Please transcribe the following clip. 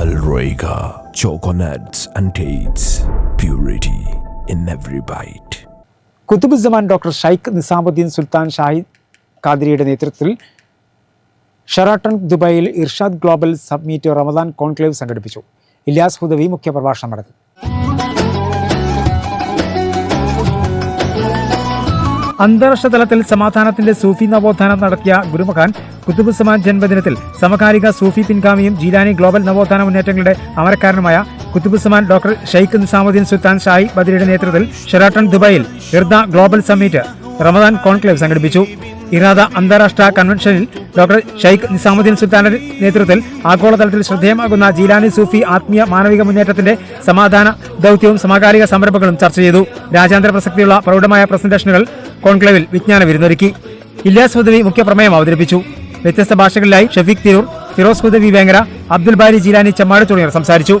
Alroiga Choconuts and Dates. Purity in every bite. കുത്തുബുസമാൻ doctor Sheikh Nizamuddin Sultan Shahid ഖാദിരിയുടെ നേതൃത്വത്തിൽ ഷെറാട്ടൺ ദുബായിൽ Irshad global summit Ramadan conclave സംഘടിപ്പിച്ചു ഇല്യാസ് ഹുദവി മുഖ്യപ്രഭാഷണം നടത്തി അന്താരാഷ്ട്ര തലത്തിൽ സമാധാനത്തിന്റെ സൂഫി നവോത്ഥാനം നടത്തിയ ഗുരുമഖാൻ കുത്തുബുസമാൻ ജന്മദിനത്തിൽ സമകാലിക സൂഫി പിൻഗാമിയും ജീലാനി ഗ്ലോബൽ നവോത്ഥാന മുന്നേറ്റങ്ങളുടെ അമരക്കാരനുമായ കുത്തുബുസമാൻ ഡോക്ടർ ഷെയ്ഖ് നിസാമുദ്ദീൻ സുൽത്താൻ ഷായി ബദിരിയുടെ നേതൃത്വത്തിൽ ഷെറാട്ടൺ ദുബായിൽ Irada global summit Ramadan conclave സംഘടിപ്പിച്ചു. ഇറാദ അന്താരാഷ്ട്ര കൺവെൻഷനിൽ ഡോക്ടർ ഷെയ്ഖ് നിസാമുദ്ദീൻ സുൽത്താന്റെ നേതൃത്വത്തിൽ ആഗോളതലത്തിൽ ശ്രദ്ധേയമാകുന്ന ജീലാനി സൂഫി ആത്മീയ മാനവിക മുന്നേറ്റത്തിന്റെ സമാധാന ദൌത്യവും സമകാലിക സംരംഭങ്ങളും ചർച്ച ചെയ്തു. രാജ്യാന്തര പ്രസക്തിയുള്ള പ്രൗഢമായ പ്രസന്റേഷനുകൾ കോൺക്ലേവിൽ വിജ്ഞാന വിരുന്നൊരുക്കി. ഇല്ലാസ് ഹുദവി മുഖ്യപ്രമേയം അവതരിപ്പിച്ചു. വ്യത്യസ്ത ഭാഷകളിലായി ഷഫീഖ് തിരൂർ ഫിറോസ് ഹുദവി വേങ്ങര അബ്ദുൽ ബാരി ജീലാനി ചമ്മാട് തുടങ്ങിയവർ സംസാരിച്ചു.